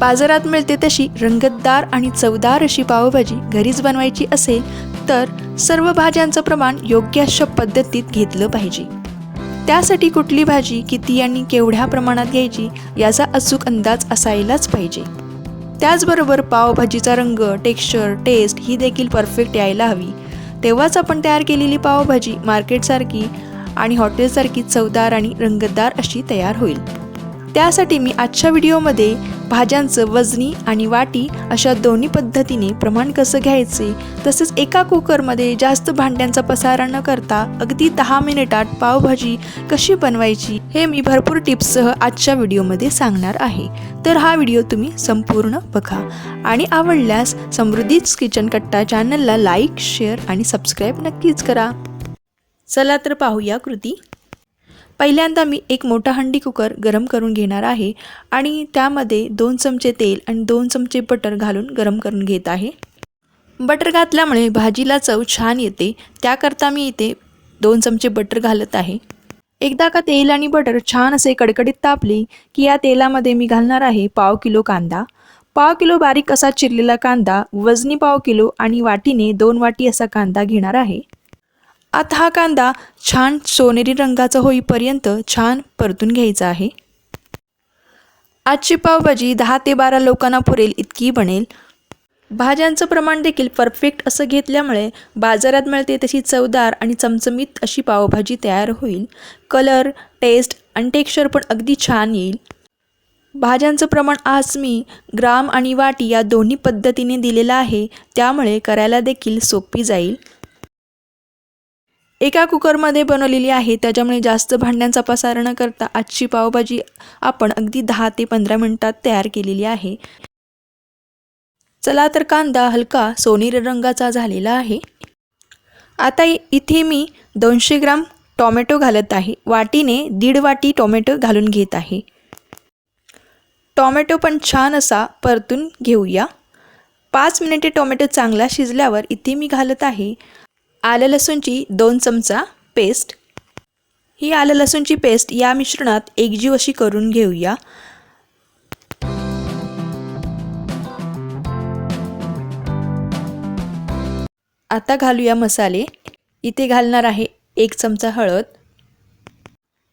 बाजारात मिळते तशी रंगतदार आणि चवदार अशी पावभाजी घरीच बनवायची असेल तर सर्व भाज्यांचं प्रमाण योग्य अशा पद्धतीत घेतलं पाहिजे. त्यासाठी कुठली भाजी किती आणि केवढ्या प्रमाणात घ्यायची याचा अचूक अंदाज असायलाच पाहिजे. त्याचबरोबर पावभाजीचा रंग टेक्स्चर टेस्ट ही देखील परफेक्ट यायला हवी. तेव्हाच आपण तयार केलेली पावभाजी मार्केटसारखी आणि हॉटेलसारखी चवदार आणि रंगतदार अशी तयार होईल. त्यासाठी मी आजच्या व्हिडिओमध्ये भाज्यांचं वजनी आणि वाटी अशा दोन्ही पद्धतीने प्रमाण कसं घ्यायचे? तसेच एका कुकरमध्ये जास्त भांड्यांचा पसारा न करता अगदी दहा मिनिटात पावभाजी कशी बनवायची हे मी भरपूर टिप्ससह आजच्या व्हिडिओमध्ये सांगणार आहे. तर हा व्हिडिओ तुम्ही संपूर्ण बघा. आणि आवडल्यास समृद्धीच किचन कट्टा चॅनलला लाईक शेअर आणि सबस्क्राईब नक्कीच करा. चला तर पाहूया कृती. पहिल्यांदा मी एक मोठा हंडी कुकर गरम करून घेणार आहे आणि त्यामध्ये दोन चमचे तेल आणि दोन चमचे बटर घालून गरम करून घेत आहे. बटर घातल्यामुळे भाजीला चव छान येते. त्याकरता मी इथे दोन चमचे बटर घालत आहे. एकदा का तेल आणि बटर छान असे कडकडीत तापले की या तेलामध्ये मी घालणार आहे पाव किलो कांदा. पाव किलो बारीक असा चिरलेला कांदा वजनी पाव किलो आणि वाटीने दोन वाटी असा कांदा घेणार आहे. आता हा कांदा छान सोनेरी रंगाचा होईपर्यंत छान परतून घ्यायचा आहे. आजची पावभाजी दहा ते बारा लोकांना पुरेल इतकी बनेल. भाज्यांचं प्रमाण देखील परफेक्ट असं घेतल्यामुळे बाजारात मिळते तशी चवदार आणि चमचमीत अशी पावभाजी तयार होईल. कलर टेस्ट आणि टेक्स्चर पण अगदी छान येईल. भाज्यांचं प्रमाण आज मी ग्राम आणि वाटी या दोन्ही पद्धतीने दिलेलं आहे. त्यामुळे करायला देखील सोपी जाईल. एका कुकरमध्ये बनवलेली आहे. त्याच्यामुळे जास्त भांड्यांचा पसार न करता आजची पावभाजी आपण अगदी दहा ते पंधरा मिनिटात तयार केलेली आहे. चला तर कांदा हलका सोनेरी रंगाचा झालेला आहे. आता इथे मी दोनशे ग्राम टॉमॅटो घालत आहे. वाटीने दीड वाटी टोमॅटो घालून घेत आहे. टॉमॅटो पण छान असा परतून घेऊया. पाच मिनिटे टोमॅटो चांगला शिजल्यावर इथे मी घालत आहे. आलं लसूणची दोन चमचा पेस्ट ही आलं लसूणची पेस्ट या मिश्रणात एकजीव अशी करून घेऊया. आता घालूया मसाले. इथे घालणार आहे एक चमचा हळद.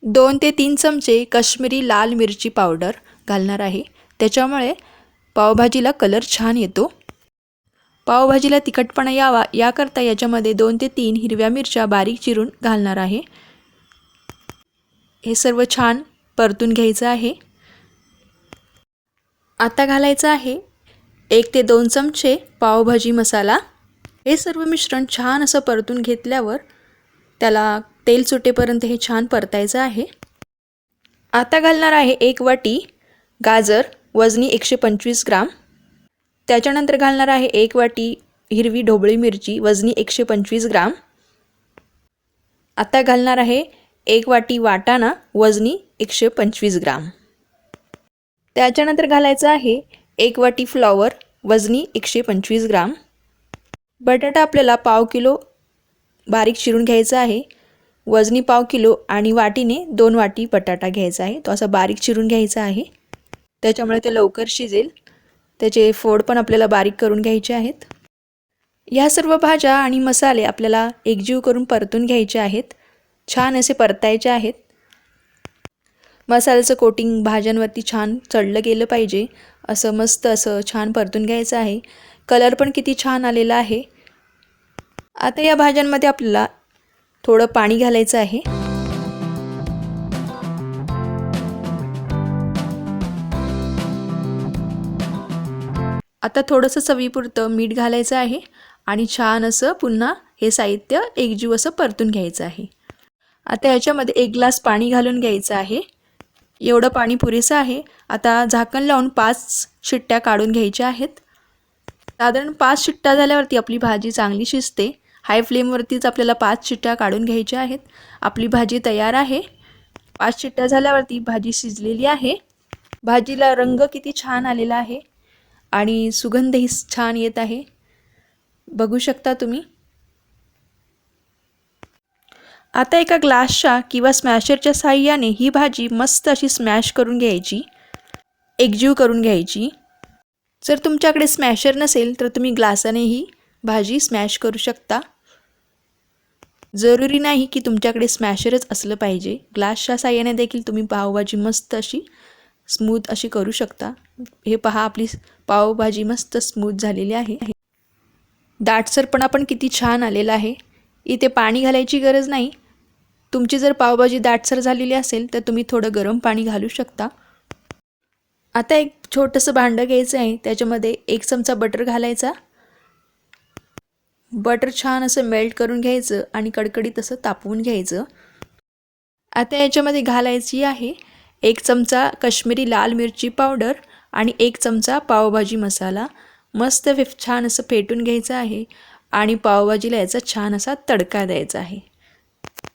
दोन ते तीन चमचे काश्मीरी लाल मिरची पावडर घालणार आहे. त्याच्यामुळे पावभाजीला कलर छान येतो. पावभाजीला तिखटपणा यावा याकरता याच्यामध्ये दोन ते तीन हिरव्या मिरच्या बारीक चिरून घालणार आहे. हे सर्व छान परतून घ्यायचं आहे. आता घालायचं आहे एक ते दोन चमचे पावभाजी मसाला. हे सर्व मिश्रण छान असं परतून घेतल्यावर त्याला तेल सुटेपर्यंत हे छान परतायचं आहे. आता घालणार आहे एक वाटी गाजर वजनी एकशे पंचवीस ग्राम. त्याच्यानंतर घालणार आहे एक वाटी हिरवी ढोबळी मिरची वजनी एकशे पंचवीस ग्राम. आता घालणार आहे एक वाटी वाटाणा वजनी एकशे पंचवीस ग्राम. त्याच्यानंतर घालायचं आहे एक वाटी फ्लॉवर वजनी एकशे पंचवीस ग्राम. बटाटा आपल्याला पाव किलो बारीक चिरून घ्यायचा आहे. वजनी पाव किलो आणि वाटीने दोन वाटी बटाटा घ्यायचा आहे. तो असा बारीक चिरून घ्यायचा आहे. त्याच्यामुळे ते लवकर शिजेल. त्याचे फोड पण आपल्याला बारीक करून घ्यायचे आहेत. ह्या सर्व भाज्या आणि मसाले आपल्याला एकजीव करून परतून घ्यायचे आहेत. छान असे परतायचे आहेत. मसाल्याचं कोटिंग भाज्यांवरती छान चढलं गेलं पाहिजे. असं मस्त असं छान परतून घ्यायचं आहे. कलर पण किती छान आलेला आहे. आता या भाज्यांमध्ये आपल्याला थोडं पाणी घालायचं आहे. आता थोडंसं चवीपुरतं मीठ घालायचं आहे आणि छान असं पुन्हा हे साहित्य एकजीव असं परतून घ्यायचं आहे. आता याच्यामध्ये एक ग्लास पाणी घालून घ्यायचं आहे. एवढं पाणी पुरेसं आहे. आता झाकण लावून पाच शिट्ट्या काढून घ्यायच्या आहेत. साधारण पाच शिट्ट्या झाल्यावरती आपली भाजी चांगली शिजते. हाय फ्लेमवरतीच आपल्याला पाच शिट्ट्या काढून घ्यायच्या आहेत. आपली भाजी तयार आहे. पाच शिट्ट्या झाल्यावरती भाजी शिजलेली आहे. भाजीला रंग किती छान आलेला आहे. आणि सुगंधही छान येत आहे. बघू शकता तुम्ही. आता एका ग्लासच्या किंवा स्मॅशरच्या साह्याने ही भाजी मस्त अशी स्मॅश करून घ्यायची. एकजीव करून घ्यायची. जर तुमच्याकडे स्मॅशर नसेल तर तुम्ही ग्लासानेही भाजी स्मॅश करू शकता. जरुरी नाही की तुमच्याकडे स्मॅशरच असलं पाहिजे. ग्लासच्या साह्याने देखील तुम्ही पावभाजी मस्त अशी स्मूथ अशी करू शकता. हे पहा आपली पावभाजी मस्त स्मूथ झालेली आहे. दाटसरपणा पण किती छान आलेला आहे. इथे पाणी घालायची गरज नाही. तुमची जर पावभाजी दाटसर झालेली असेल तर तुम्ही थोडं गरम पाणी घालू शकता. आता एक छोटंसं भांडं घ्यायचं आहे. त्याच्यामध्ये एक चमचा बटर घालायचा. बटर छान असं मेल्ट करून घ्यायचं आणि कडकडीत असं तापवून घ्यायचं. आता याच्यामध्ये घालायची आहे एक चमचा कश्मीरी लाल मिरची पावडर आणि एक चमचा पावभाजी मसाला. मस्त फे छान असं फेटून घ्यायचं आहे आणि पावभाजीला याचा छान असा तडका द्यायचा आहे.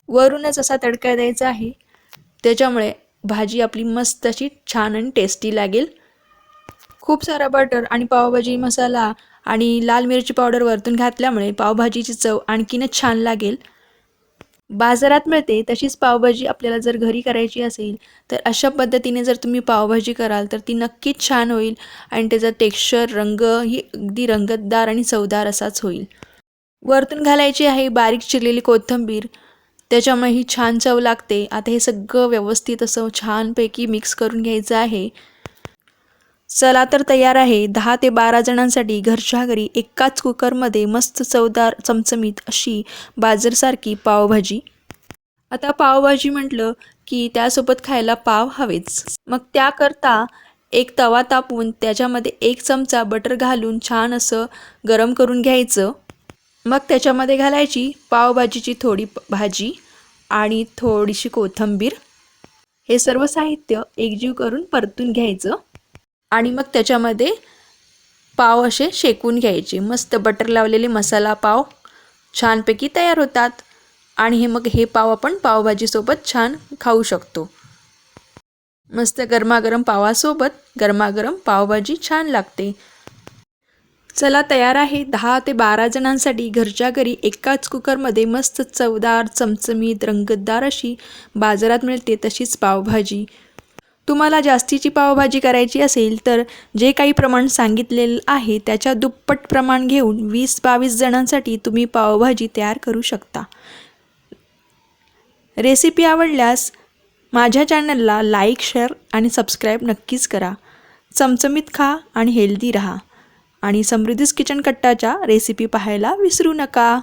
वरूनच असा तडका द्यायचा आहे. त्याच्यामुळे भाजी आपली मस्त अशी छान आणि टेस्टी लागेल. खूप सारा बटर आणि पावभाजी मसाला आणि लाल मिरची पावडर वरतून घातल्यामुळे पावभाजीची चव आणखीनच छान लागेल. बाजारात मिळते तशीच पावभाजी आपल्याला जर घरी करायची असेल तर अशा पद्धतीने जर तुम्ही पावभाजी कराल तर ती नक्कीच छान होईल आणि त्याचा टेक्स्चर रंग ही अगदी रंगतदार आणि चवदार असाच होईल. वरतून घालायची आहे बारीक चिरलेली कोथिंबीर. त्याच्यामुळे ही छान चव लागते. आता हे सगळं व्यवस्थित असं छानपैकी मिक्स करून घ्यायचं आहे. चला तर तयार आहे. दहा ते बारा जणांसाठी घरच्या घरी एकाच कुकरमध्ये मस्त चवदार चमचमीत अशी बाजरसारखी पावभाजी. आता पावभाजी म्हटलं की त्यासोबत खायला पाव हवेच. मग त्याकरता एक तवा तापवून त्याच्यामध्ये एक चमचा बटर घालून छान असं गरम करून घ्यायचं. मग त्याच्यामध्ये घालायची पावभाजीची थोडी भाजी आणि थोडीशी कोथिंबीर. हे सर्व साहित्य एकजीव करून परतून घ्यायचं. आणि मग त्याच्यामध्ये पाव असे शेकून घ्यायचे. मस्त बटर लावलेले मसाला पाव छानपैकी तयार होतात. आणि हे मग हे पाव आपण पावभाजीसोबत छान खाऊ शकतो. मस्त गरमागरम पावासोबत गरमागरम पावभाजी छान लागते. चला तयार आहे दहा ते बारा जणांसाठी घरच्या घरी एकाच कुकरमध्ये मस्त चवदार चमचमीत रंगतदार अशी बाजारात मिळते तशीच पावभाजी. तुम्हाला जास्तीची पावभाजी करायची असेल तर जे काही प्रमाण सांगितलेलं आहे त्याच्या दुप्पट प्रमाण घेऊन वीस बावीस जणांसाठी तुम्ही पावभाजी तयार करू शकता. रेसिपी आवडल्यास माझ्या चॅनलला लाईक शेअर आणि सबस्क्राईब नक्कीच करा. चमचमीत खा आणि हेल्दी रहा. आणि समृद्धीस किचन कट्टाच्या रेसिपी पाहायला विसरू नका.